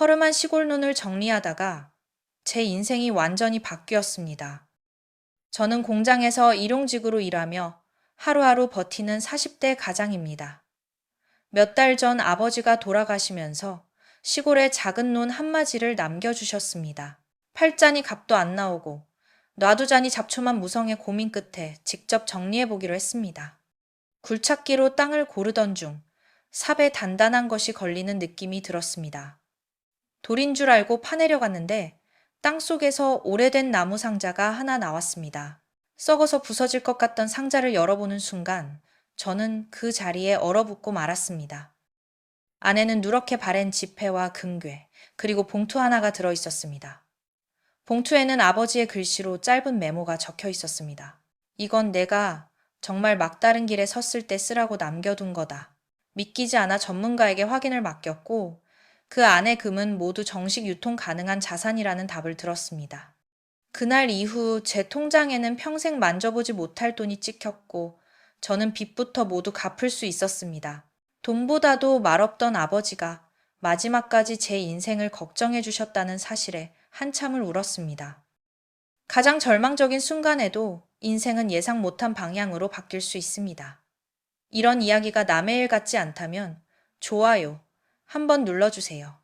허름한 시골 눈을 정리하다가 제 인생이 완전히 바뀌었습니다. 저는 공장에서 일용직으로 일하며 하루하루 버티는 40대 가장입니다. 몇 달 전 아버지가 돌아가시면서 시골에 작은 논 한마지를 남겨주셨습니다. 팔자니 값도 안 나오고 놔두자니 잡초만 무성의 고민 끝에 직접 정리해보기로 했습니다. 굴착기로 땅을 고르던 중 삽에 단단한 것이 걸리는 느낌이 들었습니다. 돌인 줄 알고 파내려 갔는데 땅 속에서 오래된 나무 상자가 하나 나왔습니다. 썩어서 부서질 것 같던 상자를 열어보는 순간 저는 그 자리에 얼어붙고 말았습니다. 안에는 누렇게 바랜 지폐와 금괴, 그리고 봉투 하나가 들어 있었습니다. 봉투에는 아버지의 글씨로 짧은 메모가 적혀 있었습니다. 이건 내가 정말 막다른 길에 섰을 때 쓰라고 남겨둔 거다. 믿기지 않아 전문가에게 확인을 맡겼고 그 안의 금은 모두 정식 유통 가능한 자산이라는 답을 들었습니다. 그날 이후 제 통장에는 평생 만져보지 못할 돈이 찍혔고 저는 빚부터 모두 갚을 수 있었습니다. 돈보다도 말없던 아버지가 마지막까지 제 인생을 걱정해 주셨다는 사실에 한참을 울었습니다. 가장 절망적인 순간에도 인생은 예상 못한 방향으로 바뀔 수 있습니다. 이런 이야기가 남의 일 같지 않다면 좋아요 한번 눌러주세요.